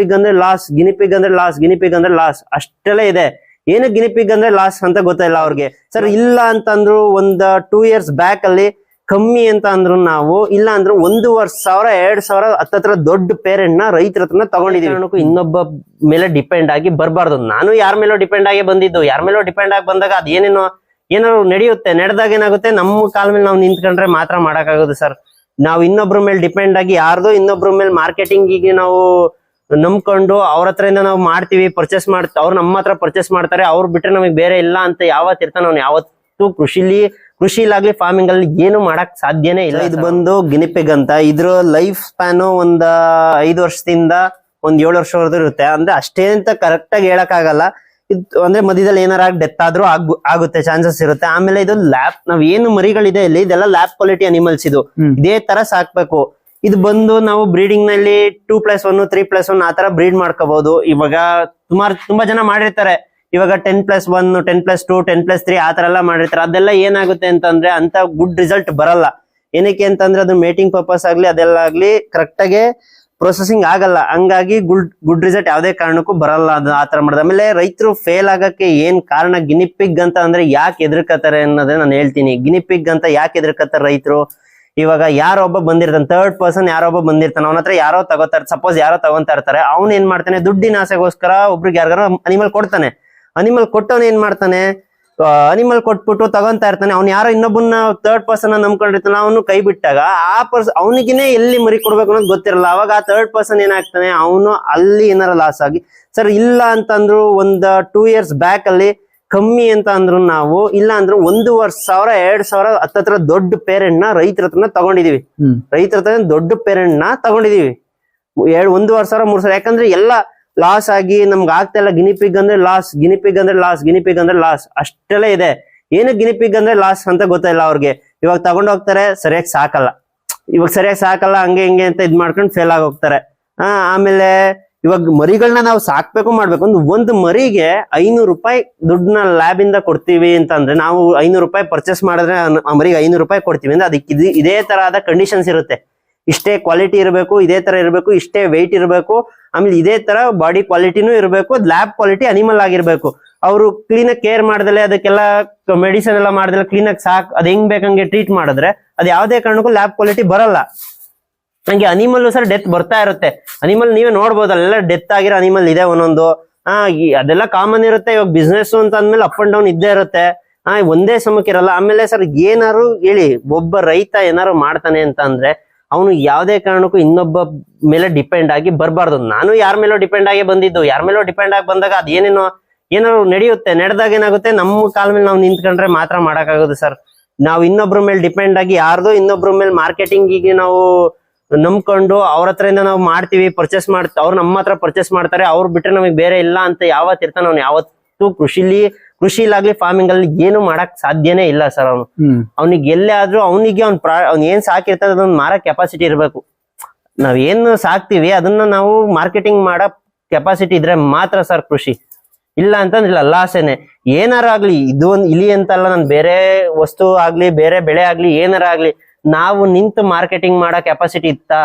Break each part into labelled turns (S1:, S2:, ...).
S1: ಗಿನಿಪಿಗ್ ಅಂದ್ರೆ ಲಾಸ್ ಗಿನಿಪಿಗ್ ಅಂದ್ರೆ ಲಾಸ್ ಗಿನಿಪಿಗ್ ಅಂದ್ರೆ ಲಾಸ್, ಅಷ್ಟೆಲ್ಲ ಇದೆ. ಏನು ಗಿನಿಪಿಗ್ ಅಂದ್ರೆ ಲಾಸ್ ಅಂತ ಗೊತ್ತಿಲ್ಲ ಅವ್ರಿಗೆ. ಸರ್, ಇಲ್ಲ ಅಂತಂದ್ರು ಒಂದ್ ಟೂ ಇಯರ್ಸ್ ಬ್ಯಾಕ್ ಅಲ್ಲಿ ಕಮ್ಮಿ ಅಂತ ಅಂದ್ರು ನಾವು, ಇಲ್ಲ ಅಂದ್ರೆ ಒಂದೂವರೆ ಸಾವಿರ, ಎರಡ್ ಸಾವಿರ ಹತ್ತತ್ರ ದೊಡ್ಡ ಪೇರೆಂಟ್ನ ರೈತರ ಹತ್ರ ತಗೊಂಡಿದೀವಿ. ಇನ್ನೊಬ್ಬ ಮೇಲೆ ಡಿಪೆಂಡ್ ಆಗಿ ಬರಬಾರ್ದು. ನಾನು ಯಾರ ಮೇಲೋ ಡಿಪೆಂಡ್ ಆಗಿ ಬಂದಿದ್ದು, ಯಾರ ಮೇಲೋ ಡಿಪೆಂಡ್ ಆಗಿ ಬಂದಾಗ ಅದೇನೇನೋ ಏನಾದ್ರು ನಡೆಯುತ್ತೆ, ನಡೆದಾಗ ಏನಾಗುತ್ತೆ, ನಮ್ಮ ಕಾಲ ಮೇಲೆ ನಾವು ನಿಂತ್ಕೊಂಡ್ರೆ ಮಾತ್ರ ಮಾಡಕ್ಕಾಗೋದು ಸರ್. ನಾವು ಇನ್ನೊಬ್ರ ಮೇಲೆ ಡಿಪೆಂಡ್ ಆಗಿ ಯಾರ್ದೋ ಇನ್ನೊಬ್ರ ಮೇಲೆ ಮಾರ್ಕೆಟಿಂಗ್ ಈಗ ನಾವು ನಂಬ್ಕೊಂಡು ಅವ್ರ ಹತ್ರದಿಂದ ನಾವು ಮಾಡ್ತೀವಿ ಪರ್ಚೇಸ್ ಮಾಡ್ತ ಅವ್ರು ನಮ್ಮ ಹತ್ರ ಪರ್ಚೇಸ್ ಮಾಡ್ತಾರೆ ಅವ್ರು ಬಿಟ್ರೆ ನಮಗೆ ಬೇರೆ ಇಲ್ಲ ಅಂತ ಯಾವತ್ ಇರ್ತಾನೆ ಅವ್ನು ಯಾವತ್ತು ಕೃಷಿಲಿ ಕೃಷಿಲಾಗ್ಲಿ ಫಾರ್ಮಿಂಗ್ ಅಲ್ಲಿ ಏನು ಮಾಡಕ್ ಸಾಧ್ಯನೇ ಇಲ್ಲ ಇದು ಬಂದು ಗಿನಿಪಿಗ್ ಅಂತ ಇದ್ರ ಲೈಫ್ ಸ್ಪ್ಯಾನು ಒಂದ್ ಐದು ವರ್ಷದಿಂದ ಒಂದ್ ಏಳು ವರ್ಷವರೆಗೂ ಇರುತ್ತೆ. ಅಂದ್ರೆ ಅಷ್ಟೇ ಅಂತ ಕರೆಕ್ಟ್ ಆಗಿ ಹೇಳಕ್ ಆಗಲ್ಲ ಇದು ಅಂದ್ರೆ ಮಧ್ಯದಲ್ಲಿ ಏನಾರ ಡೆತ್ ಆದ್ರೂ ಆಗು ಆಗುತ್ತೆ ಚಾನ್ಸಸ್ ಇರುತ್ತೆ. ಆಮೇಲೆ ಇದು ಲ್ಯಾಬ್ ನಾವ್ ಏನು ಮರಿಗಳಿದೆ ಇಲ್ಲಿ ಇದೆಲ್ಲ ಲ್ಯಾಬ್ ಕ್ವಾಲಿಟಿ ಅನಿಮಲ್ಸ್ ಇದು. ಇದೇ ತರ ಸಾಕ್ಬೇಕು. ಇದು ಬಂದು ನಾವು ಬ್ರೀಡಿಂಗ್ನಲ್ಲಿ two plus one three plus one ಆತರ ಬ್ರೀಡ್ ಮಾಡ್ಕೋಬಹುದು. ಇವಾಗ ಸುಮಾರು ತುಂಬಾ ಜನ ಮಾಡಿರ್ತಾರೆ. ಇವಾಗ ten plus one ten plus two ten plus three ಆತರ ಎಲ್ಲ ಮಾಡಿರ್ತಾರೆ. ಅದೆಲ್ಲ ಏನಾಗುತ್ತೆ ಅಂತಂದ್ರೆ ಅಂತ ಗುಡ್ ರಿಸಲ್ಟ್ ಬರಲ್ಲ. ಏನಕ್ಕೆ ಅಂತಂದ್ರೆ ಅದು ಮೇಟಿಂಗ್ ಪರ್ಪಸ್ ಆಗ್ಲಿ, ಅದೆಲ್ಲ ಆಗ್ಲಿ ಕರೆಕ್ಟ್ ಆಗಿ ಪ್ರೊಸೆಸಿಂಗ್ ಆಗಲ್ಲ. ಹಂಗಾಗಿ ಗುಡ್ ಗುಡ್ ರಿಸಲ್ಟ್ ಯಾವುದೇ ಕಾರಣಕ್ಕೂ ಬರಲ್ಲ ಅದು ಆತರ ಮಾಡಿದ ಆಮೇಲೆ ರೈತರು ಫೇಲ್ ಆಗಕ್ಕೆ ಏನ್ ಕಾರಣ? ಗಿನಿಪಿಗ್ ಅಂತ ಅಂದ್ರೆ ಯಾಕೆ ಎದುರ್ಕತಾರೆ ಅನ್ನೋದನ್ನ ನಾನು ಹೇಳ್ತೀನಿ. ಗಿನಿಪಿಗ್ ಅಂತ ಯಾಕೆ ಎದುರ್ಕತ್ತಾರೆ ರೈತರು? ಇವಾಗ ಯಾರೊಬ್ಬ ಬಂದಿರ್ತಾನೆ ಥರ್ಡ್ ಪರ್ಸನ್ ಯಾರೊಬ್ಬ ಬಂದಿರ್ತಾನೆ, ಅವನ ಹತ್ರ ಯಾರೋ ತಗೋತಾರೆ ಸಪೋಸ್ ಯಾರೋ ತಗೊಂತಾ ಇರ್ತಾರೆ, ಅವ್ನು ಏನ್ ಮಾಡ್ತಾನೆ, ದುಡ್ಡಿನ ಆಸೆಗೋಸ್ಕರ ಒಬ್ರಿಗೆ ಯಾರಿಗಾರ ಅನಿಮಲ್ ಕೊಡ್ತಾನೆ. ಅನಿಮಲ್ ಕೊಟ್ಟವನ್ ಏನ್ ಮಾಡ್ತಾನೆ ಅನಿಮಲ್ ಕೊಟ್ಬಿಟ್ಟು ತಗೊಂತಾ ಇರ್ತಾನೆ, ಅವ್ನು ಯಾರೋ ಇನ್ನೊಬ್ಬನ ಥರ್ಡ್ ಪರ್ಸನ್ ನಂಬ್ಕೊಂಡಿರ್ತಾನೆ, ಅವನು ಕೈ ಬಿಟ್ಟಾಗ ಆ ಪರ್ಸ್ ಅವನಿಗಿನೇ ಎಲ್ಲಿ ಮರಿ ಕೊಡ್ಬೇಕು ಅನ್ನೋದು ಗೊತ್ತಿರಲ್ಲ, ಅವಾಗ ಆ ಥರ್ಡ್ ಪರ್ಸನ್ ಏನಾಗ್ತಾನೆ, ಅವನು ಅಲ್ಲಿ ಏನಾರ ಲಾಸ್ ಆಗಿ, ಸರ್, ಇಲ್ಲ ಅಂತಂದ್ರು ಒಂದ್ ಟೂ ಇಯರ್ಸ್ ಬ್ಯಾಕ್ ಅಲ್ಲಿ ಕಮ್ಮಿ ಅಂತ ಅಂದ್ರು ನಾವು ಇಲ್ಲ ಅಂದ್ರೆ ಒಂದೂವರೆ ಸಾವಿರ ಎರಡ್ ಸಾವಿರ ಹತ್ತತ್ರ ದೊಡ್ಡ ಪೇರೆಂಟ್ನ ರೈತರ ಹತ್ರನ ತಗೊಂಡಿದೀವಿ. ರೈತರ ಹತ್ರ ದೊಡ್ಡ ಪೇರೆಂಟ್ನ ತಗೊಂಡಿದೀವಿ. ಎರಡ್ ಒಂದೂವರೆ ಸಾವಿರ ಮೂರ್ ಸಾವಿರ ಯಾಕಂದ್ರೆ ಎಲ್ಲ ಲಾಸ್ ಆಗಿ ನಮ್ಗೆ ಆಗ್ತಾ ಇಲ್ಲ. ಗಿನಿಪಿಗ್ ಅಂದ್ರೆ ಲಾಸ್ ಗಿನಿಪಿಗ್ ಅಂದ್ರೆ ಲಾಸ್ ಗಿನಿಪಿಗ್ ಅಂದ್ರೆ ಲಾಸ್ ಅಷ್ಟೆಲ್ಲ ಇದೆ. ಏನು ಗಿನಿಪಿಗ್ ಅಂದ್ರೆ ಲಾಸ್ ಅಂತ ಗೊತ್ತಿಲ್ಲ ಅವ್ರಿಗೆ. ಇವಾಗ ತಗೊಂಡ್ ಹೋಗ್ತಾರೆ ಸರಿಯಾಗಿ ಸಾಕಲ್ಲ. ಇವಾಗ ಸರಿಯಾಗಿ ಸಾಕಲ್ಲ ಹಂಗೆ ಹಿಂಗೆ ಅಂತ ಇದ್ ಮಾಡ್ಕೊಂಡು ಫೇಲ್ ಆಗಿ ಹೋಗ್ತಾರೆ. ಆ ಆಮೇಲೆ ಇವಾಗ ಮರಿಗಳನ್ನ ನಾವು ಸಾಕ್ಬೇಕು ಮಾಡ್ಬೇಕು. ಅಂದ್ರೆ ಒಂದು ಮರಿಗೆ ಐನೂರು ರೂಪಾಯಿ ದುಡ್ಡನ್ನ ಲ್ಯಾಬ್ ಇಂದ ಕೊಡ್ತೀವಿ ಅಂತ ಅಂದ್ರೆ ನಾವು ಐನೂರು ರೂಪಾಯಿ ಪರ್ಚೇಸ್ ಮಾಡಿದ್ರೆ ಆ- ಮರಿಗೆ ಐನೂರು ರೂಪಾಯಿ ಕೊಡ್ತೀವಿ ಅಂದ್ರೆ ಅದಕ್ಕೆ ಇದು ಇದೇ ತರಹದ ಕಂಡೀಷನ್ಸ್ ಇರುತ್ತೆ. ಇಷ್ಟೇ ಕ್ವಾಲಿಟಿ ಇರಬೇಕು, ಇದೇ ತರ ಇರಬೇಕು, ಇಷ್ಟೇ ವೆಯ್ಟ್ ಇರಬೇಕು, ಆಮೇಲೆ ಇದೇ ತರ ಬಾಡಿ ಕ್ವಾಲಿಟಿನೂ ಇರಬೇಕು ಲ್ಯಾಬ್ ಕ್ವಾಲಿಟಿ ಅನಿಮಲ್ ಆಗಿರ್ಬೇಕು. ಅವರು ಕ್ಲೀನ್ ಕೇರ್ ಮಾಡ್ದಲೆ ಅದಕ್ಕೆಲ್ಲ ಮೆಡಿಸಿನ್ ಎಲ್ಲ ಮಾಡ್ದಲೆ ಕ್ಲೀನ್ ಆಗಿ ಸಾಕ್ ಅದ್ ಹೆಂಗ್ ಬೇಕಂಗೆ ಟ್ರೀಟ್ ಮಾಡಿದ್ರೆ, ಅದ್ ಯಾವ್ದೇ ಕಾರಣಕ್ಕೂ ಲ್ಯಾಬ್ ಕ್ವಾಲಿಟಿ ಬರಲ್ಲ. ಹಂಗೆ ಅನಿಮಲ್ ಸರ್ ಡೆತ್ ಬರ್ತಾ ಇರುತ್ತೆ. ಅನಿಮಲ್ ನೀವೇ ನೋಡ್ಬೋದು, ಅಲ್ಲೆಲ್ಲ ಡೆತ್ ಆಗಿರೋ ಅನಿಮಲ್ ಇದೆ ಒಂದೊಂದು. ಆ ಅದೆಲ್ಲ ಕಾಮನ್ ಇರುತ್ತೆ, ಇವಾಗ ಬಿಸ್ನೆಸ್ ಅಂತ ಅಂದ್ಮೇಲೆ ಅಪ್ ಅಂಡ್ ಡೌನ್ ಇದ್ದೇ ಇರುತ್ತೆ. ಆ, ಒಂದೇ ಸಮಕ್ಕೆ ಇರಲ್ಲ. ಆಮೇಲೆ ಸರ್ ಏನಾರು ಹೇಳಿ, ಒಬ್ಬ ರೈತ ಏನಾರು ಮಾಡ್ತಾನೆ ಅಂತ ಅಂದ್ರೆ, ಅವನು ಯಾವ್ದೇ ಕಾರಣಕ್ಕೂ ಇನ್ನೊಬ್ಬ ಮೇಲೆ ಡಿಪೆಂಡ್ ಆಗಿ ಬರಬಾರ್ದು. ನಾನು ಯಾರ ಮೇಲೋ ಡಿಪೆಂಡ್ ಆಗಿ ಬಂದಿದ್ದು, ಯಾರ ಮೇಲೋ ಡಿಪೆಂಡ್ ಆಗಿ ಬಂದಾಗ ಅದೇನೇನೋ ಏನಾರು ನಡೆಯುತ್ತೆ, ನಡೆದಾಗ ಏನಾಗುತ್ತೆ, ನಮ್ಮ ಕಾಲ ಮೇಲೆ ನಾವು ನಿಂತ್ಕೊಂಡ್ರೆ ಮಾತ್ರ ಮಾಡಕ್ಕಾಗೋದು ಸರ್. ನಾವು ಇನ್ನೊಬ್ರ ಮೇಲೆ ಡಿಪೆಂಡ್ ಆಗಿ ಯಾರ್ದೋ ಇನ್ನೊಬ್ರ ಮೇಲೆ ಮಾರ್ಕೆಟಿಂಗ್ ಈಗ ನಾವು ನಂಬ್ಕೊಂಡು ಅವ್ರ ಹತ್ರದಿಂದ ನಾವು ಮಾಡ್ತೀವಿ ಪರ್ಚೇಸ್ ಮಾಡ್ತ ಅವ್ರು ನಮ್ಮ ಹತ್ರ ಪರ್ಚೇಸ್ ಮಾಡ್ತಾರೆ ಅವ್ರು ಬಿಟ್ರೆ ನಮಗೆ ಬೇರೆ ಇಲ್ಲ ಅಂತ ಯಾವತ್ ಇರ್ತಾನೆ ಅವ್ನು ಯಾವತ್ತು ಕೃಷಿಲಿ ಕೃಷಿಲಾಗ್ಲಿ ಫಾರ್ಮಿಂಗ್ ಅಲ್ಲಿ ಏನು ಮಾಡಕ್ ಸಾಧ್ಯನೇ ಇಲ್ಲ ಸರ್ ಅವನು. ಅವ್ನಿಗೆ ಎಲ್ಲೇ ಆದ್ರೂ ಅವನಿಗೆ ಅವ್ನ್ ಪ್ರಾ ಅವ್ನ್ ಏನ್ ಸಾಕಿರ್ತಾನೆ ಅದನ್ನ ಮಾರೋ ಕೆಪಾಸಿಟಿ ಇರಬೇಕು. ನಾವ್ ಏನು ಸಾಕ್ತಿವಿ ಅದನ್ನ ನಾವು ಮಾರ್ಕೆಟಿಂಗ್ ಮಾಡೋ ಕೆಪಾಸಿಟಿ ಇದ್ರೆ ಮಾತ್ರ ಸರ್ ಕೃಷಿ. ಇಲ್ಲ ಅಂತಂದ್ರೆ ಇಲ್ಲ ಲಾಸೇನೆ ಏನಾರ ಆಗ್ಲಿ ಇದು ಒಂದ್ ಇಲಿ ಅಂತಲ್ಲ ನನ್ ಬೇರೆ ವಸ್ತು ಆಗ್ಲಿ ಬೇರೆ ಬೆಳೆ ಆಗ್ಲಿ ಏನಾರ ಆಗ್ಲಿ ನಾವು ನಿಂತು ಮಾರ್ಕೆಟಿಂಗ್ ಮಾಡೋ ಕೆಪಾಸಿಟಿ ಇತ್ತಾ?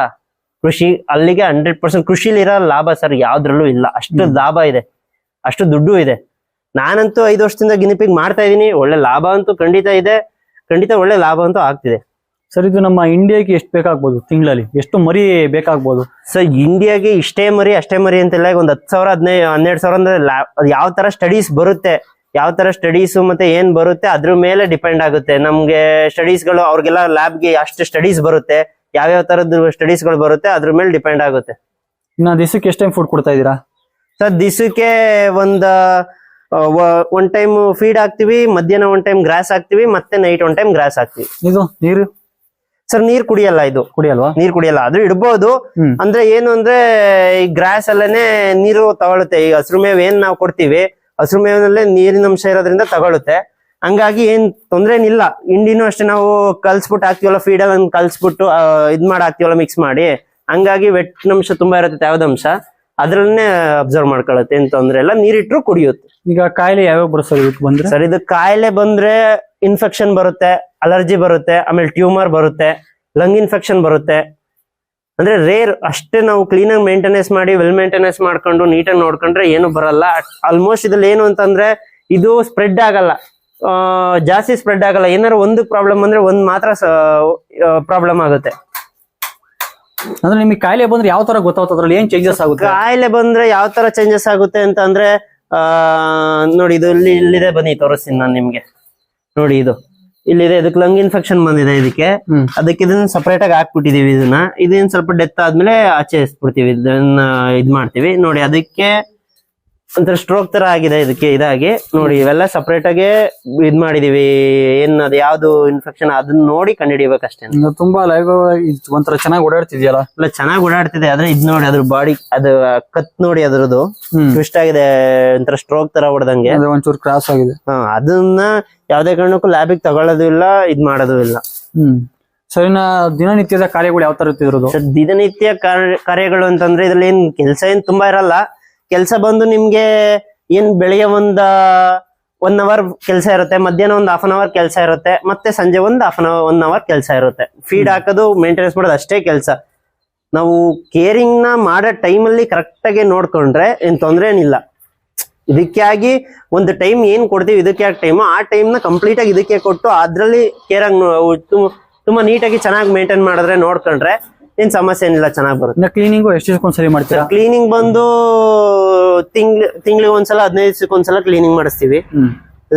S1: ಕೃಷಿ ಅಲ್ಲಿಗೆ ಹಂಡ್ರೆಡ್ ಪರ್ಸೆಂಟ್ ಕೃಷಿಲಿ ಇರೋ ಲಾಭ ಸರ್ ಯಾವ್ದ್ರಲ್ಲೂ ಇಲ್ಲ. ಅಷ್ಟು ಲಾಭ ಇದೆ. ಅಷ್ಟು ದುಡ್ಡು ಇದೆ. ನಾನಂತೂ ಐದು ವರ್ಷದಿಂದ ಗಿನಿಪಿಗ್ ಮಾಡ್ತಾ ಇದೀನಿ. ಒಳ್ಳೆ ಲಾಭ ಅಂತೂ ಖಂಡಿತ ಇದೆ. ಖಂಡಿತ ಒಳ್ಳೆ ಲಾಭ ಅಂತೂ ಆಗ್ತಿದೆ.
S2: ಸರ್ ಇದು ನಮ್ಮ ಇಂಡಿಯಾಗೆ ಎಷ್ಟು ಬೇಕಾಗ್ಬೋದು ತಿಂಗಳಲ್ಲಿ? ಎಷ್ಟು ಮರಿ ಬೇಕಾಗ್ಬೋದು?
S1: ಸರ್ ಇಂಡಿಯಾಗೆ ಇಷ್ಟೇ ಮರಿ ಅಷ್ಟೇ ಮರಿ ಅಂತೆಲ್ಲ. ಒಂದ್ ಹತ್ತು ಸಾವಿರ ಹದಿನೈದು ಹನ್ನೆರಡು ಸಾವಿರ ಅಂದ್ರೆ ಯಾವ ತರ ಸ್ಟಡೀಸ್ ಬರುತ್ತೆ? ಯಾವ ತರ ಸ್ಟಡೀಸ್ ಮತ್ತೆ ಏನ್ ಬರುತ್ತೆ ಅದ್ರ ಮೇಲೆ ಡಿಪೆಂಡ್ ಆಗುತ್ತೆ. ನಮ್ಗೆ ಸ್ಟಡೀಸ್ಗಳು ಅವ್ರಿಗೆಲ್ಲ ಲ್ಯಾಬ್ಗೆ ಅಷ್ಟು ಸ್ಟಡೀಸ್ ಬರುತ್ತೆ. ಯಾವ್ಯಾವ ತರದ್ದು ಸ್ಟಡೀಸ್ಗಳು ಬರುತ್ತೆ ಅದ್ರ ಮೇಲೆ ಡಿಪೆಂಡ್ ಆಗುತ್ತೆ.
S2: ಇನ್ನ ದಿವಸಕ್ಕೆ ಎಷ್ಟು ಟೈಮ್ ಫುಡ್ ಕೊಡ್ತಾ ಇದೀರಾ
S1: ಸರ್ ದಿವಸಕ್ಕೆ ಒಂದ್ ಒನ್ ಟೈಮ್ ಫೀಡ್ ಹಾಕ್ತಿವಿ ಮಧ್ಯಾಹ್ನ ಒನ್ ಟೈಮ್ ಗ್ರಾಸ್ ಹಾಕ್ತಿವಿ ಮತ್ತೆ ನೈಟ್ ಒನ್ ಟೈಮ್ ಗ್ರಾಸ್ ಹಾಕ್ತಿವಿ.
S2: ಇದು ನೀರು?
S1: ಸರ್ ನೀರ್ ಕುಡಿಯಲ್ಲ ಇದು.
S2: ಕುಡಿಯಲ್ವಾ?
S1: ನೀರ್ ಕುಡಿಯಲ್ಲ. ಅದು ಇಡ್ಬೋದು. ಅಂದ್ರೆ ಏನು ಅಂದ್ರೆ ಈ ಗ್ರಾಸ್ ಅಲ್ಲೇನೆ ನೀರು ತಗೊಳುತ್ತೆ. ಈ ಹಸಿರು ಮೇವ್ ಏನ್ ನಾವು ಕೊಡ್ತೀವಿ ಹಸಿರು ಮೇವಿನಲ್ಲೇ ನೀರಿನ ಅಂಶ ಇರೋದ್ರಿಂದ ತಗೊಳುತ್ತೆ. ಹಂಗಾಗಿ ಏನ್ ತೊಂದ್ರೆ ಏನಿಲ್ಲ. ಹಿಂಡಿನೂ ಅಷ್ಟೇ ನಾವು ಕಲ್ಸ್ಬಿಟ್ಟು ಹಾಕ್ತಿವಲ್ಲ ಫೀಡಲ್ ಕಲ್ಸ್ಬಿಟ್ಟು ಇದ್ ಮಾಡಿ ಹಾಕ್ತಿವಲ್ಲ ಮಿಕ್ಸ್ ಮಾಡಿ. ಹಂಗಾಗಿ ವೆಟ್ ಅಂಶ ತುಂಬಾ ಇರುತ್ತೆ ಯಾವ್ದಂಶ ಅದ್ರಲ್ಲೇ ಅಬ್ಸರ್ವ್ ಮಾಡ್ಕೊಳತ್ತೆ ಏನ್ ತೊಂದ್ರೆ ಇಲ್ಲ. ನೀರಿಟ್ರು ಕುಡಿಯುತ್ತೆ.
S2: ಈಗ ಕಾಯಿಲೆ ಯಾವ್ಯಾವ ಬರುತ್ತೆ ಸರ್ ಬಂದ್ರೆ?
S1: ಸರ್ ಇದು ಕಾಯಿಲೆ ಬಂದ್ರೆ ಇನ್ಫೆಕ್ಷನ್ ಬರುತ್ತೆ ಅಲರ್ಜಿ ಬರುತ್ತೆ ಆಮೇಲೆ ಟ್ಯೂಮರ್ ಬರುತ್ತೆ ಲಂಗ್ ಇನ್ಫೆಕ್ಷನ್ ಬರುತ್ತೆ. ಅಂದ್ರೆ ರೇರ್ ಅಷ್ಟೇ ನಾವು ಕ್ಲೀನ್ ಆಗಿ ಮೇಂಟೆನೆನ್ಸ್ ಮಾಡಿ ವೆಲ್ ಮೇಂಟೆನೆನ್ಸ್ ಮಾಡ್ಕೊಂಡು ನೀಟಾಗಿ ನೋಡ್ಕೊಂಡ್ರೆ ಏನು ಬರಲ್ಲ. ಆಲ್ಮೋಸ್ಟ್ ಇದ್ರಲ್ಲಿ ಏನು ಅಂತಂದ್ರೆ ಇದು ಸ್ಪ್ರೆಡ್ ಆಗಲ್ಲ. ಆ, ಜಾಸ್ತಿ ಸ್ಪ್ರೆಡ್ ಆಗಲ್ಲ. ಏನಾರು ಒಂದು ಪ್ರಾಬ್ಲಮ್ ಅಂದ್ರೆ ಒಂದ್ ಮಾತ್ರ ಪ್ರಾಬ್ಲಮ್ ಆಗುತ್ತೆ.
S2: ಅಂದ್ರೆ ನಿಮಗೆ ಕಾಯಿಲೆ ಬಂದ್ರೆ ಯಾವ ತರ ಗೊತ್ತಾಗುತ್ತೆ? ಅದ್ರಲ್ಲಿ ಏನ್ ಚೇಂಜಸ್ ಆಗುತ್ತೆ?
S1: ಕಾಯಿಲೆ ಬಂದ್ರೆ ಯಾವ ತರ ಚೇಂಜಸ್ ಆಗುತ್ತೆ ಅಂತ ಅಂದ್ರೆ ಆ ನೋಡಿ ಇದು ಇಲ್ಲಿ ಇಲ್ಲಿದೆ ಬನ್ನಿ ತೋರಿಸ್ತೀನಿ ನಾನು ನಿಮ್ಗೆ. ನೋಡಿ ಇದು. ಇಲ್ಲಿದೆ ಇದಕ್ಕೆ ಲಂಗ್ ಇನ್ಫೆಕ್ಷನ್ ಬಂದಿದೆ ಇದಕ್ಕೆ. ಅದಕ್ಕೆ ಇದನ್ನ ಸಪರೇಟ್ ಆಗಿ ಹಾಕ್ಬಿಟ್ಟಿದೀವಿ ಇದನ್ನ. ಇದನ್ನ ಸ್ವಲ್ಪ ಡೆತ್ ಆದ್ಮೇಲೆ ಆಚೆ ಎಸ್ಬಿಡ್ತೀವಿ ಇದನ್ನ ಇದ್ ಮಾಡ್ತೀವಿ. ನೋಡಿ ಅದಕ್ಕೆ ಒಂಥರ ಸ್ಟ್ರೋಕ್ ತರ ಆಗಿದೆ ಇದಕ್ಕೆ ಇದಾಗಿ. ನೋಡಿ ಇವೆಲ್ಲ ಸಪರೇಟ್ ಆಗಿ ಇದ್ ಮಾಡಿದೀವಿ. ಏನ್ ಅದ್ ಯಾವ್ದು ಇನ್ಫೆಕ್ಷನ್ ಅದನ್ನ ನೋಡಿ ಕಂಡುಹಿಡಿಬೇಕಷ್ಟೇ.
S2: ಇದು ತುಂಬಾ ಲೈವ್ ಒಂಥರ ಚೆನ್ನಾಗಿ ಓಡಾಡ್ತಿದ್ಯಲ್ಲ?
S1: ಇಲ್ಲ ಚೆನ್ನಾಗಿ ಓಡಾಡ್ತಿದೆ. ಆದ್ರೆ ಇದ್ ನೋಡಿ ಅದ್ರ ಬಾಡಿ ಅದು ಕತ್ ನೋಡಿ ಅದ್ರದ್ದು
S2: ಹ್ಮ್.
S1: ಟ್ವಿಸ್ಟ್ ಆಗಿದೆ. ಒಂಥರ ಸ್ಟ್ರೋಕ್ ತರ ಹೊಡೆದಂಗೆ
S2: ಅದು ಒಂಚೂರು ಕ್ರಾಸ್ ಆಗಿದೆ.
S1: ಹಾ ಅದನ್ನ ಯಾವ್ದೇ ಕಾರಣಕ್ಕೂ ಲ್ಯಾಬಿಗೆ ತಗೊಳ್ಳೋದು ಇಲ್ಲ ಇದ್ ಮಾಡೋದು ಇಲ್ಲ.
S2: ಹ್ಮ್. ಸೊ ಇನ್ನ ದಿನನಿತ್ಯದ ಕಾರ್ಯಗಳು ಯಾವ ತರ ಇರೋದು
S1: ಸರ್ ದಿನನಿತ್ಯ ಕಾರ್ಯ- ಕಾರ್ಯಗಳು ಅಂತಂದ್ರೆ ಇದ್ರಲ್ಲಿ ಏನ್ ಕೆಲಸ ಏನ್ ತುಂಬಾ ಇರಲ್ಲ. ಕೆಲಸ ಬಂದು ನಿಮ್ಗೆ ಏನ್ ಬೆಳಿಗ್ಗೆ ಒಂದ ಒನ್ ಅವರ್ ಕೆಲಸ ಇರುತ್ತೆ ಮಧ್ಯಾಹ್ನ ಒಂದ್ ಹಾಫ್ ಅನ್ ಅವರ್ ಕೆಲಸ ಇರುತ್ತೆ ಮತ್ತೆ ಸಂಜೆ ಒಂದ್ half an hour one hour ಕೆಲಸ ಇರುತ್ತೆ. ಫೀಡ್ ಹಾಕೋದು ಮೇಂಟೆನೆನ್ಸ್ ಮಾಡೋದು ಅಷ್ಟೇ ಕೆಲಸ. ನಾವು ಕೇರಿಂಗ್ನ ಮಾಡೋ ಟೈಮಲ್ಲಿ ಕರೆಕ್ಟ್ ಆಗಿ ನೋಡ್ಕೊಂಡ್ರೆ ಏನ್ ತೊಂದರೆ ಏನಿಲ್ಲ. ಇದಕ್ಕೆ ಆಗಿ ಒಂದು ಟೈಮ್ ಏನ್ ಕೊಡ್ತೀವಿ ಇದಕ್ಕೆ ಆಗಿ ಟೈಮ್ ಆ ಟೈಮ್ನ ಕಂಪ್ಲೀಟ್ ಆಗಿ ಇದಕ್ಕೆ ಕೊಟ್ಟು ಅದ್ರಲ್ಲಿ ಕೇರ್ ಆಗಿ ತುಂಬಾ ನೀಟಾಗಿ ಚೆನ್ನಾಗಿ ಮೇಂಟೈನ್ ಮಾಡಿದ್ರೆ ನೋಡ್ಕೊಂಡ್ರೆ ಏನ್ ಸಮಸ್ಯೆ ಏನಿಲ್ಲ ಚೆನ್ನಾಗಿ ಬರುತ್ತೆ.
S2: ಕ್ಲೀನಿಂಗ್ ಎಷ್ಟು ದಿವಸಕ್ಕೊಂದ್ಸರಿ ಮಾಡ್ತೀರಾ?
S1: ಕ್ಲೀನಿಂಗ್ ಬಂದು ತಿಂಗ್ ತಿಂಗಳಿಗೆ ಒಂದ್ಸಲ ಹದಿನೈದು ದಿವಸಕ್ಕೆ ಒಂದ್ಸಲ ಕ್ಲೀನಿಂಗ್ ಮಾಡಿಸ್ತೀವಿ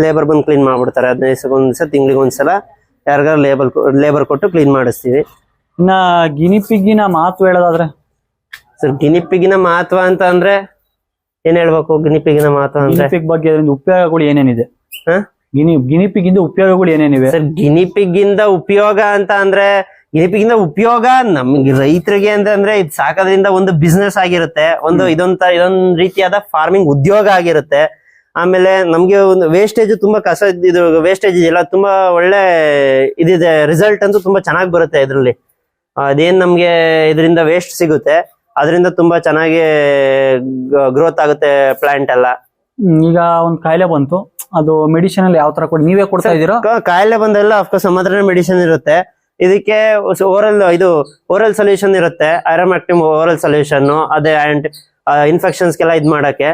S1: ಲೇಬರ್ ಬಂದು ಕ್ಲೀನ್ ಮಾಡ್ಬಿಡ್ತಾರೆ. ಹದಿನೈದು ದಿವಸಕ್ಕೆ ಒಂದ್ಸಲ ತಿಂಗಳಿಗೆ ಒಂದ್ಸಲ ಯಾರಿಗಾರು ಲೇಬರ್ ಲೇಬರ್ ಕೊಟ್ಟು ಕ್ಲೀನ್ ಮಾಡಿಸ್ತೀವಿ.
S2: ಇನ್ನ ಗಿನಿಪಿಗಿನ ಮಾತು ಹೇಳೋದಾದ್ರೆ?
S1: ಸರ್ ಗಿನಿಪಿಗಿನ ಮಹತ್ವ ಅಂತ ಅಂದ್ರೆ ಏನ್ ಹೇಳ್ಬೇಕು? ಗಿನಿಪಿಗಿನ ಮಹತ್ವ ಅಂದ್ರೆ?
S2: ಗಿನಿಪಿಗ್ ಬಗ್ಗೆ ಅದರಿಂದ ಉಪಯೋಗಗಳು ಏನೇನಿದೆ? ಗಿನಿ ಗಿನಿಪಿಗಿಂದ ಉಪಯೋಗಗಳು ಏನೇನಿವೆ?
S1: ಸರ್ ಗಿನಿಪಿಗಿಂದ ಉಪಯೋಗ ಅಂತ ಅಂದ್ರೆ ಗಿನಿಪಿಗಿಂದ ಉಪಯೋಗ ನಮ್ಗೆ ರೈತರಿಗೆ ಅಂತ ಅಂದ್ರೆ ಇದು ಸಾಕೋದ್ರಿಂದ ಒಂದು ಬಿಸ್ನೆಸ್ ಆಗಿರುತ್ತೆ. ಒಂದು ಇದೊಂತ ಇದೊಂದ್ ರೀತಿಯಾದ ಫಾರ್ಮಿಂಗ್ ಉದ್ಯೋಗ ಆಗಿರುತ್ತೆ. ಆಮೇಲೆ ನಮ್ಗೆ ಒಂದು ವೇಸ್ಟೇಜ್ ತುಂಬಾ ಕಸ ಇದು ವೇಸ್ಟೇಜ್ ಇದೆಯಲ್ಲ ತುಂಬಾ ಒಳ್ಳೆ ಇದಿದೆ. ರಿಸಲ್ಟ್ ಅಂತೂ ತುಂಬಾ ಚೆನ್ನಾಗಿ ಬರುತ್ತೆ ಇದ್ರಲ್ಲಿ. ಅದೇನ್ ನಮ್ಗೆ ಇದರಿಂದ ವೇಸ್ಟ್ ಸಿಗುತ್ತೆ. ಅದರಿಂದ ತುಂಬಾ ಚೆನ್ನಾಗಿ ಗ್ರೋತ್ ಆಗುತ್ತೆ ಪ್ಲಾಂಟ್ ಎಲ್ಲ.
S2: ಈಗ ಒಂದ್ ಕಾಯಿಲೆ ಬಂತು. ಅದು ಮೆಡಿಸಿನ್ ಅಲ್ಲಿ ಯಾವ ತರ ಕೊಡಿ ನೀವೇ ಕೊಡ್ತಾ ಇದೀರಾ
S1: ಕಾಯಿಲೆ ಬಂದೆಲ್ಲ ಅಫ್ಕೋರ್ಸ್ ನಮ್ಮ ಮೆಡಿಸಿನ್ ಇರುತ್ತೆ. ಇದಕ್ಕೆ ಓರಲ್ ಇದು ಓರಲ್ ಸೊಲ್ಯೂಷನ್ ಇರುತ್ತೆ. ಐರಮ್ಯಾಕ್ಟಿವ್ ಓರಲ್ ಸೊಲ್ಯೂಷನ್ ಅದೇ ಅಂಡ್ ಇನ್ಫೆಕ್ಷನ್ಸ್ಗೆಲ್ಲ ಇದ್ ಮಾಡಕ್ಕೆ.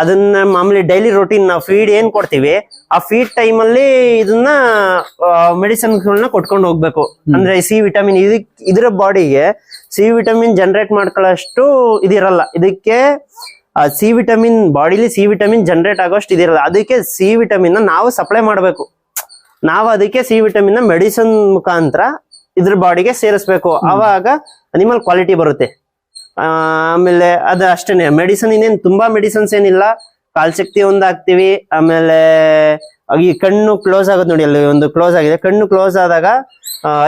S1: ಅದನ್ನ ಮಾಮೂಲಿ ಡೈಲಿ ರೊಟೀನ್ ನಾವು ಫೀಡ್ ಏನ್ ಕೊಡ್ತೀವಿ? ಆ ಫೀಡ್ ಟೈಮ್ ಅಲ್ಲಿ ಇದನ್ನ ಮೆಡಿಸಿನ್ಗಳನ್ನ ಕೊಟ್ಕೊಂಡು ಹೋಗ್ಬೇಕು. ಅಂದ್ರೆ ಸಿ ವಿಟಮಿನ್ ಇದಕ್ ಇದರ ಬಾಡಿಗೆ ಸಿ ವಿಟಮಿನ್ ಜನರೇಟ್ ಮಾಡ್ಕೊಳ್ಳೋಷ್ಟು ಇದಿರಲ್ಲ. ಇದಕ್ಕೆ C vitamin bodily C vitamin generate ಆಗೋಷ್ಟು ಇದಿರಲ್ಲ. ಅದಕ್ಕೆ ಸಿ ವಿಟಮಿನ್ ನಾವು ಸಪ್ಲೈ ಮಾಡಬೇಕು. ನಾವು ಅದಕ್ಕೆ ಸಿ ವಿಟಮಿನ್ನ ಮೆಡಿಸಿನ್ ಮುಖಾಂತರ ಇದ್ರ ಬಾಡಿಗೆ ಸೇರಿಸ್ಬೇಕು. ಅವಾಗ ಅನಿಮಲ್ ಕ್ವಾಲಿಟಿ ಬರುತ್ತೆ. ಆಮೇಲೆ ಅದು ಅಷ್ಟೇನೆ. ಮೆಡಿಸಿನ್ ಇನ್ನೇನು ತುಂಬಾ ಮೆಡಿಸಿನ್ಸ್ ಏನಿಲ್ಲ. ಕಾಲ್ಶಕ್ತಿ ಒಂದು ಹಾಕ್ತಿವಿ ಆಮೇಲೆ ಈ ಕಣ್ಣು ಕ್ಲೋಸ್ ಆಗುತ್ತೆ ನೋಡಿ ಅಲ್ಲಿ ಒಂದು ಕ್ಲೋಸ್ ಆಗಿದೆ. ಕಣ್ಣು ಕ್ಲೋಸ್ ಆದಾಗ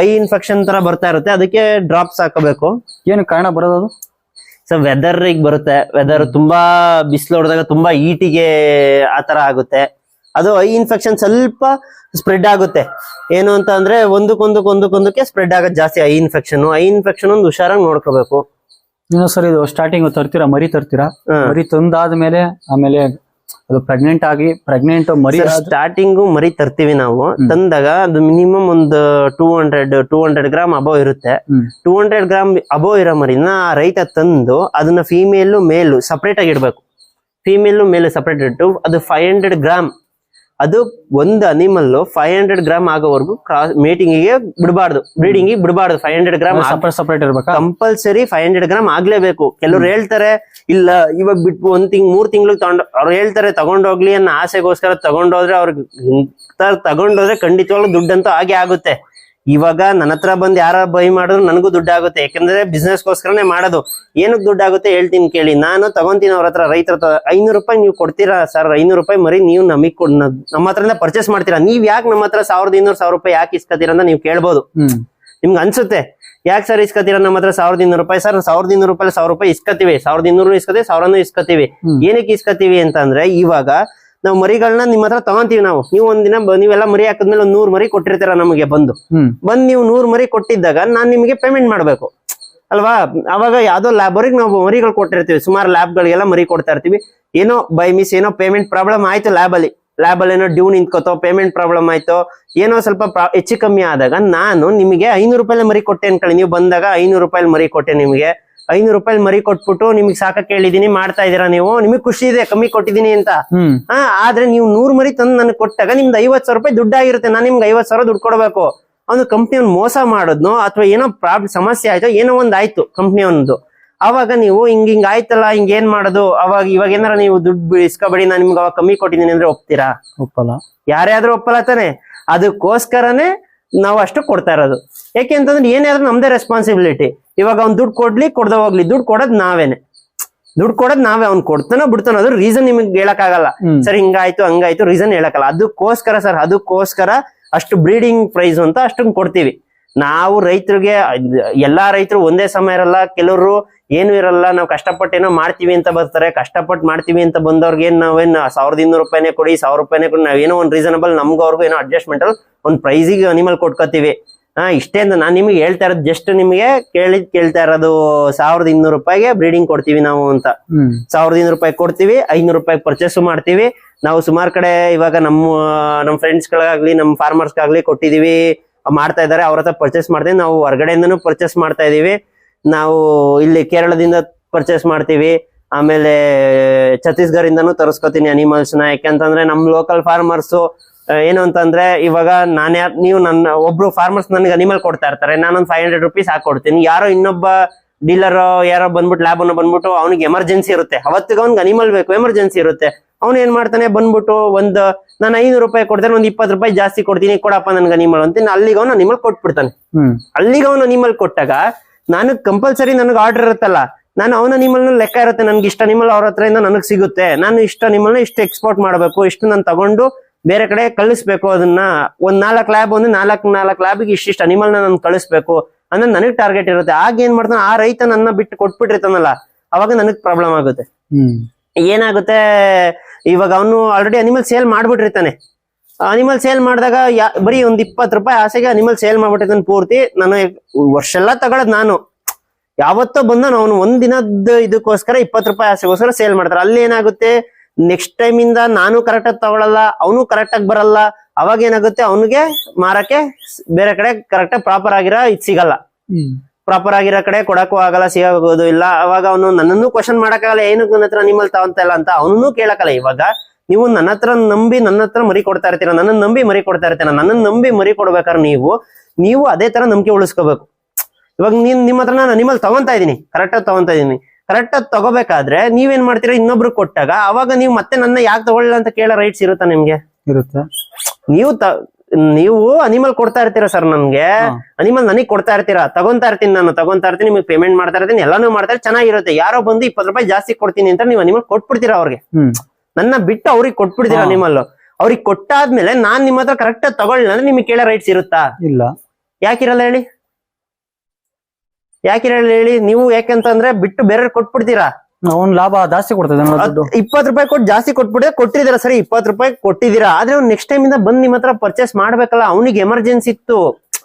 S1: ಐ ಇನ್ಫೆಕ್ಷನ್ ತರ ಬರ್ತಾ ಇರುತ್ತೆ. ಅದಕ್ಕೆ ಡ್ರಾಪ್ಸ್ ಹಾಕಬೇಕು.
S2: ಏನು ಕಾರಣ ಬರೋದು
S1: ಸೊ ವೆದರ್ ಈಗ ಬರುತ್ತೆ. ವೆದರ್ ತುಂಬಾ ಬಿಸಿಲು ಹೊಡೆದಾಗ ತುಂಬಾ ಈಟಿಗೆ ಆತರ ಆಗುತ್ತೆ. ಅದು ಐ ಇನ್ಫೆಕ್ಷನ್ ಸ್ವಲ್ಪ ಸ್ಪ್ರೆಡ್ ಆಗುತ್ತೆ. ಏನು ಅಂತ ಅಂದ್ರೆ ಒಂದಕ್ಕೊಂದಕ್ಕೆ ಒಂದಕ್ಕೊಂದಕ್ಕೆ ಸ್ಪ್ರೆಡ್ ಆಗೋದು ಜಾಸ್ತಿ ಐ ಇನ್ಫೆಕ್ಷನ್ ಐ ಇನ್ಫೆಕ್ಷನ್ ಒಂದು ಹುಷಾರಾಗಿ ನೋಡ್ಕೋಬೇಕು.
S2: ನೀವು ಸರ್ ಇದು ಸ್ಟಾರ್ಟಿಂಗ್ ತರ್ತೀರಾ? ಮರಿ ತರ್ತೀರಾ. ಮರಿ ತಂದಾದ್ಮೇಲೆ ಆಮೇಲೆ ಅದು ಪ್ರೆಗ್ನೆಂಟ್ ಆಗಿ ಪ್ರೆಗ್ನೆಂಟ್ ಮರಿ
S1: ಸ್ಟಾರ್ಟಿಂಗ್ ಮರಿ ತರ್ತೀವಿ ನಾವು. ತಂದಾಗ ಅದು ಮಿನಿಮಮ್ ಒಂದು two hundred two hundred gram above ಇರುತ್ತೆ. ಟೂ ಹಂಡ್ರೆಡ್ ಗ್ರಾಮ್ ಅಬೋವ್ ಇರೋ ಮರಿನ ಆ ರೈತ ತಂದು ಅದನ್ನ ಫೀಮೇಲು ಮೇಲು ಸಪ್ರೇಟ್ ಆಗಿ ಇಡಬೇಕು. ಫೀಮೇಲು ಮೇಲು ಸಪ್ರೇಟ್ ಇಟ್ಟು ಅದು ಫೈವ್ ಹಂಡ್ರೆಡ್ ಗ್ರಾಮ್ ಅದು ಒಂದು ಅನಿಮಲ್ ಫೈವ್ ಹಂಡ್ರೆಡ್ ಗ್ರಾಮ್ ಆಗೋವರೆಗೂ ಕ್ರಾಸ್ ಮೇಟಿಂಗಿಗೆ ಬಿಡಬಾರ್ದು ಬ್ರೀಡಿಂಗ್ ಬಿಡಬಾರ್ದು ಫೈವ್ ಹಂಡ್ರೆಡ್ ಗ್ರಾಮ್
S2: ಸಪರೇಟ್ ಇರ್ಬೇಕಾ?
S1: ಕಂಪಲ್ಸರಿ ಫೈವ್ ಹಂಡ್ರೆಡ್ ಗ್ರಾಮ್ ಆಗ್ಲೇಬೇಕು. ಕೆಲವ್ರು ಹೇಳ್ತಾರೆ ಇಲ್ಲ ಇವಾಗ ಬಿಟ್ಟು ಒಂದ್ ತಿಂಗ್ ಮೂರ್ ತಿಂಗಳು ತಗೊಂಡ್ ಅವ್ರು ಹೇಳ್ತಾರೆ ತಗೊಂಡೋಗ್ಲಿ ಅನ್ನೋ ಆಸೆಗೋಸ್ಕರ ತಗೊಂಡೋದ್ರೆ ಅವ್ರಿಗೆ ತಗೊಂಡೋದ್ರೆ ಖಂಡಿತವಾಗ್ಲೂ ದುಡ್ಡಂತೂ ಹಾಗೆ ಆಗುತ್ತೆ. ಇವಾಗ ನನ್ನ ಹತ್ರ ಬಂದು ಯಾರ ಬೈ ಮಾಡಿದ್ರು ನನಗೂ ದುಡ್ಡಾಗುತ್ತೆ. ಯಾಕಂದ್ರೆ ಬಿಸ್ನೆಸ್ಗೋಸ್ಕರನೇ ಮಾಡೋದು. ಏನಕ್ಕೆ ದುಡ್ಡು ಆಗುತ್ತೆ ಹೇಳ್ತೀನಿ ಕೇಳಿ. ನಾನು ತಗೊಂತೀನಿ ಅವ್ರ ಹತ್ರ ರೈತರ ಐನೂರು ರೂಪಾಯಿ ನೀವು ಕೊಡ್ತೀರಾ ಸರ್? ಐನೂರು ರೂಪಾಯಿ ಮರಿ ನೀವು ನಮಗೆ ಕೊಡ್ ನಮ್ಮ ಹತ್ರನೇ ಪರ್ಚೇಸ್ ಮಾಡ್ತೀರಾ? ನೀವ್ ಯಾಕೆ ನಮ್ಮ ಹತ್ರ ಸಾವಿರದ ಇನ್ನೂರು ಸಾವಿರ ರೂಪಾಯಿ ಯಾಕೆ ಇಸ್ಕೋತೀರಾ ಅಂತ ನೀವು ಕೇಳ್ಬೋದು. ನಿಮ್ಗೆ ಅನ್ಸುತ್ತೆ? ಯಾಕೆ ಸರ್ ಇಸ್ಕತ್ತೀರ ನಮ್ಮ ಹತ್ರ ಸಾವಿರದ ಇನ್ನೂರು ರೂಪಾಯಿ? ಸರ್ ಸಾವಿರದ ಇನ್ನೂರು ರೂಪಾಯಿ ಸಾವಿರ ರೂಪಾಯಿ ಇಸ್ಕತ್ತೀವಿ. ಸಾವಿರದ ಇನ್ನೂರು ಇಸ್ಕತ್ತೀವಿ ಸಾವಿರನೂ
S2: ಇಸ್ಕೋತೀವಿ.
S1: ಏನಕ್ಕೆ ಇಸ್ಕತ್ತೀವಿ ಅಂತ ಅಂದ್ರೆ ಇವಾಗ ನಾವು ಮರಿಗಳನ್ನ ನಿಮ್ಮ ಹತ್ರ ತಗೊಂತೀವಿ ನಾವು. ನೀವು ಒಂದಿನ ನೀವೆಲ್ಲ ಮರಿ ಹಾಕಿದ್ಮೇಲೆ ಒಂದ್ ನೂರ್ ಮರಿ ಕೊಟ್ಟಿರ್ತೀರ ನಮಗೆ ಬಂದು. ಬಂದ್ ನೀವು ನೂರ್ ಮರಿ ಕೊಟ್ಟಿದ್ದಾಗ ನಾನ್ ನಿಮಗೆ ಪೇಮೆಂಟ್ ಮಾಡ್ಬೇಕು. ಅಲ್ವಾ? ಅವಾಗ ಯಾವ್ದೋ ಲ್ಯಾಬರಿಗೆ ನಾವು ಮರಿಗಳು ಕೊಟ್ಟಿರ್ತೀವಿ. ಸುಮಾರು ಲ್ಯಾಬ್ಗಳಿಗೆಲ್ಲ ಮರಿ ಕೊಡ್ತಾ ಇರ್ತೀವಿ. ಏನೋ ಬೈ ಮಿಸ್ ಏನೋ ಪೇಮೆಂಟ್ ಪ್ರಾಬ್ಲಮ್ ಆಯ್ತು ಲ್ಯಾಬ್ ಅಲ್ಲಿ. ಲ್ಯಾಬ್ ಅಲ್ಲಿ ಏನೋ ಡ್ಯೂ ನಿಂತ್ಕೋತೋ ಪೇಮೆಂಟ್ ಪ್ರಾಬ್ಲಮ್ ಆಯ್ತೋ ಏನೋ ಸ್ವಲ್ಪ ಹೆಚ್ಚು ಕಮ್ಮಿ ಆದಾಗ ನಾನು ನಿಮಗೆ ಐನೂರು ರೂಪಾಯಿ ಮರಿ ಕೊಟ್ಟೆ ಅನ್ಕೊಳ್ಳಿ. ನೀವು ಬಂದಾಗ ಐನೂರು ರೂಪಾಯಿ ಮರಿ ಕೊಟ್ಟೆ ನಿಮಗೆ. ಐನೂರು ರೂಪಾಯಿ ಮರಿ ಕೊಟ್ಬಿಟ್ಟು ನಿಮ್ಗೆ ಸಾಕ ಕೇಳಿದೀನಿ ಮಾಡ್ತಾ ಇದೀರಾ ನೀವು? ನಿಮಗೆ ಖುಷಿ ಇದೆ ಕಮ್ಮಿ ಕೊಟ್ಟಿದೀನಿ ಅಂತ. ಹಾ ಆದ್ರೆ ನೀವು ನೂರ್ ಮರಿ ತಂದು ನನಗೆ ಕೊಟ್ಟಾಗ ನಿಮ್ದು ಐವತ್ ಸಾವಿರ ರೂಪಾಯಿ ದುಡ್ಡಾಗಿರುತ್ತೆ ನಾನು ನಿಮ್ಗೆ ಐವತ್ ಸಾವಿರ ದುಡ್ಡು ಕೊಡಬೇಕು. ಅವ್ನು ಕಂಪ್ನಿ ಅವ್ನು ಮೋಸ ಮಾಡೋದ್ನೋ ಅಥವಾ ಏನೋ ಪ್ರಾಬ್ಲಮ್ ಸಮಸ್ಯೆ ಆಯ್ತೋ ಏನೋ ಒಂದ್ ಆಯ್ತು ಕಂಪ್ನಿ ಒಂದು ಅವಾಗ ನೀವು ಹಿಂಗ ಹಿಂಗ್ ಆಯ್ತಲ್ಲ ಹಿಂಗ್ ಏನ್ ಮಾಡೋದು? ಅವಾಗ ಇವಾಗ ಏನಾರ ನೀವು ದುಡ್ಡು ಇಸ್ಕೊಬೇಡಿ ನಾನು ನಿಮ್ಗೆ ಅವಾಗ ಕಮ್ಮಿ ಕೊಟ್ಟಿದ್ದೀನಿ ಅಂದ್ರೆ ಒಪ್ತೀರಾ?
S2: ಒಪ್ಪಲ್ಲ.
S1: ಯಾರೇ ಆದ್ರೂ ಒಪ್ಪಲ್ಲ ತಾನೆ. ಅದಕ್ಕೋಸ್ಕರನೇ ನಾವು ಅಷ್ಟು ಕೊಡ್ತಾ ಇರೋದು. ಯಾಕೆ ಅಂತಂದ್ರೆ ಏನೇ ಆದ್ರೂ ನಮ್ದೇ ರೆಸ್ಪಾನ್ಸಿಬಿಲಿಟಿ ಇವಾಗ ಅವ್ನು ದುಡ್ಡು ಕೊಡ್ಲಿ ಕೊಡ್ದ ಹೋಗ್ಲಿ. ದುಡ್ಡು ಕೊಡೋದು ನಾವೇನೆ. ದುಡ್ಡು ಕೊಡೋದ್ ನಾವೇ ಅವ್ನು ಕೊಡ್ತಾನೋ ಬಿಡ್ತಾನೋ ಅದು ರೀಸನ್ ನಿಮಗೆ ಹೇಳಕ್ಕಾಗಲ್ಲ.
S2: ಸರಿ
S1: ಸರ್ ಹಿಂಗಾಯ್ತು ಹಂಗಾಯ್ತು ರೀಸನ್ ಹೇಳಕ್ಕಲ್ಲ ಅದಕ್ಕೋಸ್ಕರ ಸರ್ ಅದಕ್ಕೋಸ್ಕರ ಅಷ್ಟು ಬ್ರೀಡಿಂಗ್ ಪ್ರೈಸ್ ಅಂತ ಅಷ್ಟೊಂದು ಕೊಡ್ತೀವಿ. ನಾವು ರೈತರಿಗೆ ಎಲ್ಲಾ ರೈತರು ಒಂದೇ ಸಮಯ ಇರಲ್ಲ. ಕೆಲವರು ಏನು ಇರಲ್ಲ ನಾವು ಕಷ್ಟಪಟ್ಟು ಏನೋ ಮಾಡ್ತೀವಿ ಅಂತ ಬರ್ತಾರೆ. ಕಷ್ಟಪಟ್ಟು ಮಾಡ್ತೀವಿ ಅಂತ ಬಂದವ್ರಿಗೆ ಏನ್ ನಾವೇನ್ ಸಾವಿರದ ಇನ್ನೂರು ರೂಪಾಯಿನೇ ಕೊಡಿ ಸಾವಿರ ರೂಪಾಯಿನೇ ಕೊಡಿ ನಾವೇನೋ ಒಂದು ರೀಸನಬಲ್ ನಮ್ಗೆ ಅವ್ರಿಗೂ ಏನೋ ಅಡ್ಜಸ್ಟ್ಮೆಂಟ್ ಅಲ್ಲಿ ಒಂದು ಪ್ರೈಸಿಗೆ ಅನಿಮಲ್ ಕೊಟ್ಕೋತೀವಿ. ಹಾ ಇಷ್ಟೇ ಅಂತ ನಾನು ನಿಮಗೆ ಹೇಳ್ತಾ ಇರೋದು ಜಸ್ಟ್ ನಿಮಗೆ ಕೇಳಿದ್ ಕೇಳ್ತಾ ಇರೋದು ಸಾವಿರದ ಇನ್ನೂರು ರೂಪಾಯಿಗೆ ಬ್ರೀಡಿಂಗ್ ಕೊಡ್ತೀವಿ ನಾವು ಅಂತ. ಸಾವಿರದ ಇನ್ನೂರು ರೂಪಾಯಿ ಕೊಡ್ತೀವಿ ಐನೂರು ರೂಪಾಯಿ ಪರ್ಚೇಸ್ ಮಾಡ್ತೀವಿ. ನಾವು ಸುಮಾರು ಕಡೆ ಇವಾಗ ನಮ್ಮ ನಮ್ಮ ಫ್ರೆಂಡ್ಸ್ಗಳಾಗ್ಲಿ ನಮ್ಮ ಫಾರ್ಮರ್ಸ್ಗಾಗ್ಲಿ ಕೊಟ್ಟಿದೀವಿ ಮಾಡ್ತಾ ಇದ್ದಾರೆ ಅವ್ರ ಹತ್ರ ಪರ್ಚೇಸ್ ಮಾಡ್ತೀವಿ. ನಾವು ಹೊರಗಡೆಯಿಂದನೂ ಪರ್ಚೇಸ್ ಮಾಡ್ತಾ ಇದೀವಿ. ನಾವು ಇಲ್ಲಿ ಕೇರಳದಿಂದ ಪರ್ಚೇಸ್ ಮಾಡ್ತೀವಿ. ಆಮೇಲೆ ಛತ್ತೀಸ್ಗಢದಿಂದನೂ ತರಿಸ್ಕೊತೀನಿ ಅನಿಮಲ್ಸ್ನ. ಯಾಕೆಂತಂದ್ರೆ ನಮ್ ಲೋಕಲ್ ಫಾರ್ಮರ್ಸ್ ಏನು ಅಂತಂದ್ರೆ ಇವಾಗ ನಾನು ನೀವು ನನ್ನ ಒಬ್ರು ಫಾರ್ಮರ್ಸ್ ನನಗೆ ಅನಿಮಲ್ ಕೊಡ್ತಾ ಇರ್ತಾರೆ. ನಾನೊಂದು ಫೈವ್ ಹಂಡ್ರೆಡ್ ರುಪೀಸ್ ಹಾಕೊಡ್ತೀನಿ. ಯಾರೋ ಇನ್ನೊಬ್ಬ ಡೀಲರ್ ಯಾರೋ ಬಂದ್ಬಿಟ್ಟು ಲ್ಯಾಬ್ ಅನ್ನು ಬಂದ್ಬಿಟ್ಟು ಅವ್ನಿಗೆ ಎಮರ್ಜೆನ್ಸಿ ಇರುತ್ತೆ. ಅವತ್ತಿಗೆ ಅವ್ನಿಗೆ ಅನಿಮಲ್ ಬೇಕು ಎಮರ್ಜೆನ್ಸಿ ಇರುತ್ತೆ. ಅವ್ನು ಏನ್ ಮಾಡ್ತಾನೆ? ಬಂದ್ಬಿಟ್ಟು ಒಂದ್ ನಾನು ಐನೂರು ರೂಪಾಯಿ ಕೊಡ್ತೇನೆ ಒಂದ್ ಇಪ್ಪತ್ತು ರೂಪಾಯಿ ಜಾಸ್ತಿ ಕೊಡ್ತೀನಿ ಕೊಡಪ್ಪ ನನ್ಗೆ ಅನಿಮಲ್ ಅಂತ ಅಲ್ಲಿಗೆ ಅವ್ನು ಅನಿಮಲ್ ಕೊಟ್ಬಿಡ್ತಾನೆ. ಅಲ್ಲಿಗೆ ಅವ್ನು ಅನಿಮಲ್ ಕೊಟ್ಟಾಗ ನಾನು ಕಂಪಲ್ಸರಿ ನನಗೆ ಆರ್ಡರ್ ಇರುತ್ತಲ್ಲ ನಾನು ಅವನ ನಿಮ್ಮಲ್ನ ಲೆಕ್ಕ ಇರುತ್ತೆ ನನ್ಗೆ ಇಷ್ಟ ನಿಮ್ಮಲ್ಲ ಅವ್ರ ಹತ್ರದಿಂದ ನನಗೆ ಸಿಗುತ್ತೆ. ನಾನು ಇಷ್ಟ ನಿಮ್ಮಲ್ಲ ಇಷ್ಟು ಎಕ್ಸ್ಪೋರ್ಟ್ ಮಾಡಬೇಕು ಇಷ್ಟು ನಾನು ತಗೊಂಡು ಬೇರೆ ಕಡೆ ಕಳಿಸ್ಬೇಕು ಅದನ್ನ. ಒಂದ್ ನಾಲ್ಕು ಲ್ಯಾಬ್ ಒಂದು ನಾಲ್ಕು ನಾಲ್ಕು ಲ್ಯಾಬಿಗೆ ಇಷ್ಟಿಷ್ಟು ಅನಿಮಲ್ನ ನಾನು ಕಳಿಸ್ಬೇಕು ಅಂದ್ರೆ ನನಗೆ ಟಾರ್ಗೆಟ್ ಇರುತ್ತೆ. ಆಗ ಏನ್ ಮಾಡ್ತಾನೆ ಆ ರೈತ ನನ್ನ ಬಿಟ್ಟು ಕೊಟ್ಬಿಟ್ಟಿರ್ತಾನಲ್ಲ ಅವಾಗ ನನಗ್ ಪ್ರಾಬ್ಲಮ್ ಆಗುತ್ತೆ. ಏನಾಗುತ್ತೆ ಇವಾಗ ಅವನು ಆಲ್ರೆಡಿ ಅನಿಮಲ್ ಸೇಲ್ ಮಾಡ್ಬಿಟ್ಟಿರ್ತಾನೆ. ಅನಿಮಲ್ ಸೇಲ್ ಮಾಡಿದಾಗ ಯಾ- ಬರೀ ಒಂದ್ ಇಪ್ಪತ್ತು ರೂಪಾಯಿ ಆಸೆಗೆ ಅನಿಮಲ್ ಸೇಲ್ ಮಾಡ್ಬಿಟ್ಟಿದ್ದಾನೆ ಪೂರ್ತಿ. ನಾನು ವರ್ಷ ಎಲ್ಲ ತಗೊಳದ್ ನಾನು. ಯಾವತ್ತೋ ಬಂದ ಅವನು ಒಂದ್ ದಿನದ ಇದಕ್ಕೋಸ್ಕರ ಇಪ್ಪತ್ತು ರೂಪಾಯಿ ಆಸೆಗೋಸ್ಕರ ಸೇಲ್ ಮಾಡ್ತಾರೆ. ಅಲ್ಲಿ ಏನಾಗುತ್ತೆ? ನೆಕ್ಸ್ಟ್ ಟೈಮ್ ಇಂದ ನಾನು ಕರೆಕ್ಟ್ ಆಗಿ ತಗೊಳಲ್ಲ ಅವನು ಕರೆಕ್ಟ್ ಆಗಿ ಬರಲ್ಲ. ಅವಾಗ ಏನಾಗುತ್ತೆ? ಅವನಿಗೆ ಮಾರಕ್ಕೆ ಬೇರೆ ಕಡೆ ಕರೆಕ್ಟ್ ಆಗಿ ಪ್ರಾಪರ್ ಆಗಿರೋ ಇದು ಸಿಗಲ್ಲ. ಪ್ರಾಪರ್ ಆಗಿರೋ ಕಡೆ ಕೊಡಕ್ಕೂ ಆಗಲ್ಲ ಸಿಗೋದು ಇಲ್ಲ. ಅವಾಗ ಅವನು ನನ್ನನ್ನು ಕ್ವಶನ್ ಮಾಡಕ್ಕಾಗಲ್ಲ ಏನಕ್ಕೆ ನನ್ನ ಹತ್ರ ಅನಿಮಲ್ ತಗೊಂತ ಇಲ್ಲ ಅಂತ ಅವನು ಕೇಳಕ್ಕಲ್ಲ ಇವಾಗ. ನೀವು ನನ್ನ ಹತ್ರ ನಂಬಿ ನನ್ನ ಹತ್ರ ಮರಿ ಕೊಡ್ತಾ ಇರ್ತೀರ ನನ್ನ ನಂಬಿ ಮರಿ ಕೊಡ್ತಾ ಇರ್ತೀರ ನನ್ನ ನಂಬಿ ಮರಿ ಕೊಡ್ಬೇಕಾದ್ರೆ ನೀವು ನೀವು ಅದೇ ತರ ನಂಬಿಕೆ ಉಳಿಸ್ಕೋಬೇಕು. ಇವಾಗ ನೀನ್ ನಿಮ್ಮ ಹತ್ರ ನಾನು ಅನಿಮಲ್ ತಗೊಂತಾ ಇದೀನಿ ಕರೆಕ್ಟ್ ಆಗಿ ತಗೊಂತಾ ಇದೀನಿ ಕರೆಕ್ಟ್ ಆಗಿ ತಗೋಬೇಕಾದ್ರೆ ನೀವೇನ್ ಮಾಡ್ತೀರಾ ಇನ್ನೊಬ್ರು ಕೊಟ್ಟಾಗ ಅವಾಗ ನೀವು ಮತ್ತೆ ನನ್ನ ಯಾಕೆ ತಗೊಳ್ಳ ಅಂತ ಕೇಳೋ ರೈಟ್ಸ್ ಇರುತ್ತಾ ನಿಮ್ಗೆ?
S2: ಇರುತ್ತಾ.
S1: ನೀವು ನೀವು ಅನಿಮಲ್ ಕೊಡ್ತಾ ಇರ್ತೀರಾ ಸರ್ ನನ್ಗೆ? ಅನಿಮಲ್ ನನಗ್ ಕೊಡ್ತಾ ಇರ್ತೀರಾ? ತಗೊಂತಾ ಇರ್ತೀನಿ ನಾನು ತಗೊಂತಾ ಇರ್ತೀನಿ ನಿಮಗೆ ಪೇಮೆಂಟ್ ಮಾಡ್ತಾ ಇರ್ತೀನಿ ಎಲ್ಲಾನು ಮಾಡ್ತಾರೆ ಚೆನ್ನಾಗಿರುತ್ತೆ. ಯಾರೋ ಬಂದು ಇಪ್ಪತ್ತು ರೂಪಾಯಿ ಜಾಸ್ತಿ ಕೊಡ್ತೀನಿ ಅಂತ ನೀವು ಅನಿಮಲ್ ಕೊಟ್ಬಿಡ್ತೀರಾ ಅವ್ರಿಗೆ? ನನ್ನ ಬಿಟ್ಟು ಅವ್ರಿಗೆ ಕೊಟ್ಬಿಡ್ತೀರಾ
S2: ನಿಮ್ಮಲ್ಲ?
S1: ಅನಿಮಲ್ ಅವ್ರಿಗೆ ಕೊಟ್ಟಾದ್ಮೇಲೆ ನಾನ್ ನಿಮ್ಮ ಹತ್ರ ಕರೆಕ್ಟ್ ತಗೊಳ್ಳಿಲ್ಲ ಅಂದ್ರೆ ನಿಮ್ಗೆ ಕೇಳೋ ರೈಟ್ಸ್ ಇರುತ್ತಾ?
S2: ಇಲ್ಲ.
S1: ಯಾಕಿರಲ್ಲ ಹೇಳಿ? ಯಾಕಿರಲ್ಲ ಹೇಳಿ? ನೀವು ಯಾಕಂತಂದ್ರೆ ಬಿಟ್ಟು ಬೇರೆ ಕೊಟ್ಬಿಡ್ತೀರಾ?
S2: ಅವ್ನ್ ಲಾಭ ಜಾಸ್ತಿ ಕೊಡ್ತದೆ ಇಪ್ಪತ್
S1: ಇಪ್ಪತ್ತು ರೂಪಾಯಿ ಕೊಟ್ಟು ಜಾಸ್ತಿ ಕೊಟ್ಬಿಟ್ಟಿದ್ರೆ ಕೊಟ್ಟಿದ್ದೀರಾ ಸರಿ ಇಪ್ಪತ್ತು ರೂಪಾಯಿ ಕೊಟ್ಟಿದ್ದೀರಾ. ಆದ್ರೆ ಅವ್ನು ನೆಕ್ಸ್ಟ್ ಟೈಮ್ ಇಂದ ಬಂದ್ ನಿಮ್ಮ ಹತ್ರ ಪರ್ಚೇಸ್ ಮಾಡ್ಬೇಕಲ್ಲ ಅವನಿಗೆ ಎಮರ್ಜೆನ್ಸಿ ಇತ್ತು.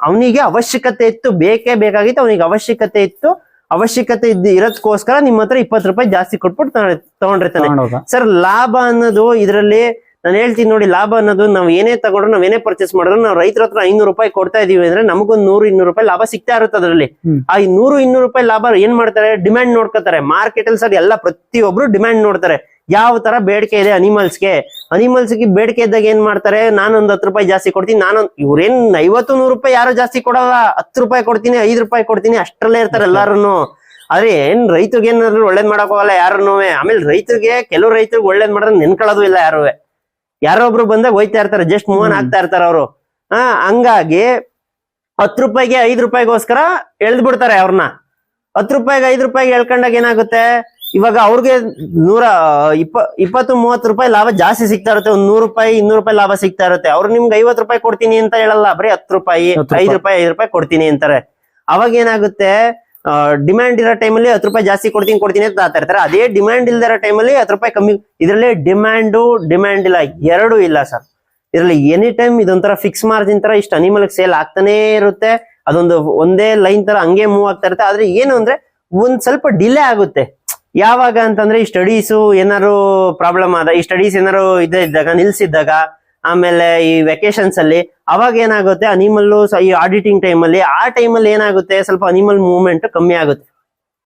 S1: ಅವನಿಗೆ ಅವಶ್ಯಕತೆ ಇತ್ತು ಬೇಕೇ ಬೇಕಾಗಿತ್ತು ಅವನಿಗೆ ಅವಶ್ಯಕತೆ ಇತ್ತು. ಅವಶ್ಯಕತೆ ಇದ್ದು ಇರೋದಕ್ಕೋಸ್ಕರ ನಿಮ್ಮ ಹತ್ರ ಇಪ್ಪತ್ತು ರೂಪಾಯಿ ಜಾಸ್ತಿ ಕೊಟ್ಬಿಟ್ಟು ತಗೊಂಡ್- ತಗೊಂಡಿರ್ತಾನೆ ಸರ್ ಲಾಭ ಅನ್ನೋದು ಇದರಲ್ಲಿ ನಾನು ಹೇಳ್ತೀನಿ ನೋಡಿ ಲಾಭ ಅನ್ನೋದು ನಾವು ಏನೇ ತಗೊಂಡ್ರು ನಾವ್ ಏನೇ ಪರ್ಚೇಸ್ ಮಾಡಿದ್ರು ನಾವು ರೈತರ ಹತ್ರ ಐನೂರು ರೂಪಾಯಿ ಕೊಡ್ತಾ ಇದೀವಿ ಅಂದ್ರೆ ನಮಗೊಂದು ನೂರು ಇನ್ನೂರು ರೂಪಾಯಿ ಲಾಭ ಸಿಗ್ತಾ ಇರುತ್ತೆ ಅದರಲ್ಲಿ. ಆ ನೂರು ಇನ್ನೂರು ರೂಪಾಯಿ ಲಾಭ ಏನ್ ಮಾಡ್ತಾರೆ? ಡಿಮ್ಯಾಂಡ್ ನೋಡ್ಕೋತಾರೆ. ಮಾರ್ಕೆಟ್ ಅಲ್ಲಿ ಸರ್ ಎಲ್ಲ ಪ್ರತಿಯೊಬ್ರು ಡಿಮ್ಯಾಂಡ್ ನೋಡ್ತಾರೆ. ಯಾವ ತರ ಬೇಡಿಕೆ ಇದೆ ಅನಿಮಲ್ಸ್ಗೆ ಅನಿಮಲ್ಸ್ಗೆ ಬೇಡಿಕೆ ಇದ್ದಾಗ ಏನ್ ಮಾಡ್ತಾರೆ? ನಾನೊಂದ್ ಹತ್ತು ರೂಪಾಯಿ ಜಾಸ್ತಿ ಕೊಡ್ತೀನಿ ನಾನು ಇವ್ರೇನ್ ಐವತ್ತು ನೂರು ರೂಪಾಯಿ ಯಾರು ಜಾಸ್ತಿ ಕೊಡಲ್ಲ. ಹತ್ತು ರೂಪಾಯಿ ಕೊಡ್ತೀನಿ ಐದು ರೂಪಾಯಿ ಕೊಡ್ತೀನಿ ಅಷ್ಟರಲ್ಲೇ ಇರ್ತಾರೆ ಎಲ್ಲಾರು ಆದ್ರೆ ಏನ್ ರೈತರಿಗೆ ಏನಾದ್ರು ಒಳ್ಳೇದ್ ಮಾಡಕ್ ಹೋಗಲ್ಲ ಯಾರನ್ನೂ ಆಮೇಲೆ ರೈತರಿಗೆ ಕೆಲವು ರೈತರಿಗೆ ಒಳ್ಳೇದ್ ಮಾಡ್ರೆ ನೆನ್ಕೊಳ್ಳೋದು ಇಲ್ಲ ಯಾರು. ಯಾರೋ ಒಬ್ರು ಬಂದಾಗ ಹೋಯ್ತಾ ಇರ್ತಾರೆ ಜಸ್ಟ್ ಮೂವ್ ಆನ್ ಆಗ್ತಾ ಇರ್ತಾರೆ ಅವರು. ಹಾ ಹಂಗಾಗಿ ಹತ್ತು ರೂಪಾಯಿಗೆ ಐದು ರೂಪಾಯಿಗೋಸ್ಕರ ಎಳ್ದ್ ಬಿಡ್ತಾರೆ ಅವ್ರನ್ನ ಹತ್ತು ರೂಪಾಯಿಗೆ ಐದು ರೂಪಾಯಿಗೆ ಎಳ್ಕೊಂಡಾಗ ಏನಾಗುತ್ತೆ? ಇವಾಗ ಅವ್ರಿಗೆ ನೂರ ಇಪ್ಪ ಇಪ್ಪತ್ತು ಮೂವತ್ತು ರೂಪಾಯಿ ಲಾಭ ಜಾಸ್ತಿ ಸಿಗ್ತಾ ಇರುತ್ತೆ. ಒಂದ್ ನೂರು ರೂಪಾಯಿ ಇನ್ನೂರು ರೂಪಾಯಿ ಲಾಭ ಸಿಗ್ತಾ ಇರುತ್ತೆ. ಅವ್ರು ನಿಮ್ಗೆ ಐವತ್ತು ರೂಪಾಯಿ ಕೊಡ್ತೀನಿ ಅಂತ ಹೇಳಲ್ಲ. ಬರೀ
S2: ಹತ್ತು ರೂಪಾಯಿ.
S1: ಐದು ರೂಪಾಯಿ ಐದು ರೂಪಾಯಿ ಕೊಡ್ತೀನಿ ಅಂತಾರೆ. ಅವಾಗ ಏನಾಗುತ್ತೆ ಡಿಮ್ಯಾಂಡ್ ಇರೋ ಟೈಮಲ್ಲಿ ಹತ್ತು ರೂಪಾಯಿ ಜಾಸ್ತಿ ಕೊಡ್ತೀನಿ ಕೊಡ್ತೀನಿ ಅಂತ ಆತಾ ಇರ್ತಾರೆ. ಅದೇ ಡಿಮ್ಯಾಂಡ್ ಇಲ್ದಿರೋ ಟೈಮಲ್ಲಿ ಹತ್ತು ರೂಪಾಯಿ ಕಮ್ಮಿ ಇದರಲ್ಲಿ ಡಿಮ್ಯಾಂಡು ಡಿಮ್ಯಾಂಡ್ ಇಲ್ಲ. ಎರಡೂ ಇಲ್ಲ ಸರ್. ಇದರಲ್ಲಿ ಎನಿ ಟೈಮ್ ಇದೊಂಥರ ಫಿಕ್ಸ್ ಮಾರ್ಜಿನ್ ತರ ಇಷ್ಟು ಅನಿಮಲ್ ಸೇಲ್ ಆಗ್ತಾನೆ ಇರುತ್ತೆ. ಅದೊಂದು ಒಂದೇ ಲೈನ್ ತರ ಹಂಗೆ ಮೂವ್ ಆಗ್ತಾ ಇರುತ್ತೆ. ಆದ್ರೆ ಏನು ಅಂದ್ರೆ ಒಂದ್ ಸ್ವಲ್ಪ ಡಿಲೇ ಆಗುತ್ತೆ. ಯಾವಾಗ ಅಂತಂದ್ರೆ ಈ ಸ್ಟಡೀಸು ಏನಾರು ಪ್ರಾಬ್ಲಮ್ ಆದ, ಈ ಸ್ಟಡೀಸ್ ಏನಾರು ಇದೇ ಇದ್ದಾಗ, ನಿಲ್ಸಿದ್ದಾಗ, ಆಮೇಲೆ ಈ ವೆಕೇಶನ್ಸ್ ಅಲ್ಲಿ ಅವಾಗ ಏನಾಗುತ್ತೆ ಅನಿಮಲ್ ಈ ಆಡಿಟಿಂಗ್ ಟೈಮ್ ಅಲ್ಲಿ ಆ ಟೈಮಲ್ಲಿ ಏನಾಗುತ್ತೆ, ಸ್ವಲ್ಪ ಅನಿಮಲ್ ಮೂವ್ಮೆಂಟ್ ಕಮ್ಮಿ ಆಗುತ್ತೆ.